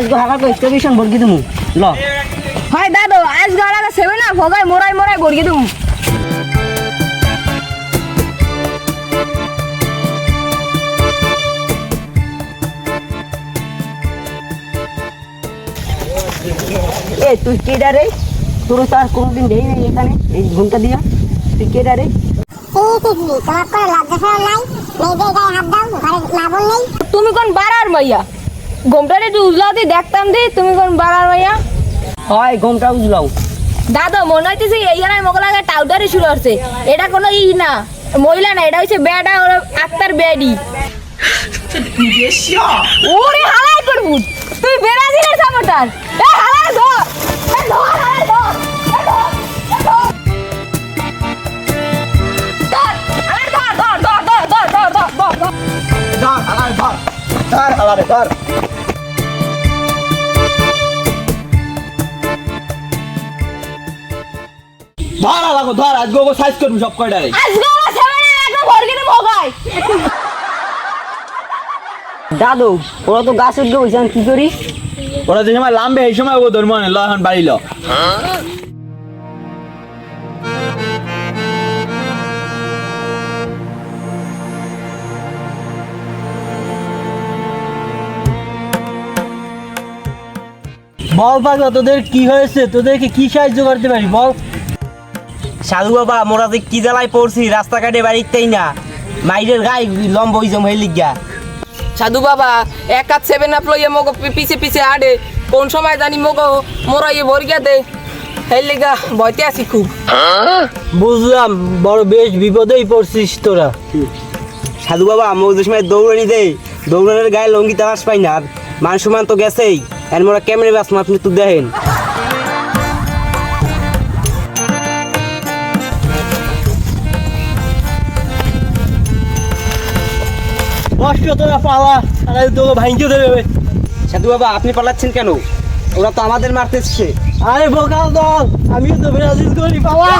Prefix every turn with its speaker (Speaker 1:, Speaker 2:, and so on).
Speaker 1: আজকে কই স্টেশন বলকি তুমি ল।
Speaker 2: হয় দাদু আজ গাড়া সেবে না ভগাই মোরাই মোরাই
Speaker 1: এ তুই কেডা রে? তোর তো আর কোনোদিন দেই নাই এখানে। এই ঘুমটা দিয়া। তুই কেডা রে?
Speaker 3: তোমার কোনো লজ্জা সরম নাই? মেয়েদের গায়ে হাত দাও ঘরে লাবণ নেই।
Speaker 2: তুমি কোন বাড়ার মাইয়া? ঘুমটারে একটু উজলাতে দেখতাম দি তুমি কোন বাড়ার মাইয়া?
Speaker 1: হয় ঘুমটা উজলাও।
Speaker 2: দাদা মনে হইতেছে এই জানায় মোগলাকে টাউটারি শুরু হচ্ছে। এটা কোনো ই না মহিলা না এটা হচ্ছে বেডা ওরা আক্তার বেডি। ওরে হালাই করবু। তুই বেরাজিলের সাপোর্টার এ হালাই ধর। এ ধর হালাই ধর। এ ধর ধর। ধর ধর ধর ধর ধর ধর ধর ধর ধর। ধর।
Speaker 4: ধর ওকে সাইজ করবি সব কয়টারে
Speaker 1: দাদু ওরা তো গাছ উঠবে কি করি
Speaker 4: ওরা যে সময় লাম্বে এই সময় ও ধর্ম ল এখন বাড়ি ল।
Speaker 5: বল পাগলা তোদের কি হয়েছে? তোদেরকে কি সাহায্য করতে পারি? বল।
Speaker 6: সাধু বাবা মোরা যে কি জ্বালায় পড়ছি রাস্তাঘাটে বাড়িতেই না? মাইরের গায়ে লম্ব হইজম হয়ে লিগা।
Speaker 7: সাধু বাবা এক হাত সেভেন আপ লইয়া মগো পিছে পিছে আডে কোন সময় জানি মগো মোরা ইয়ে ভরিয়া দে। হেই লেগা ভয়তে আছি খুব।
Speaker 5: বুঝলাম বড় বেশ বিপদেই পড়ছিস তোরা।
Speaker 6: সাধু বাবা যে সময় দৌড়ানি দেই দৌড়ানোর গায়ে লঙ্গি তালাশ পাই না আর মান সমান তো গেছেই। আর মোরা কেমনে বাস আপনি তো দেখেন।
Speaker 5: পালা তোকে দেবে।
Speaker 6: সাধু বাবা আপনি পালাচ্ছেন কেন? ওরা তো আমাদের মারতেছে
Speaker 5: আরে বোকাল দল আমিও তো ব্রাজিল করি পালা।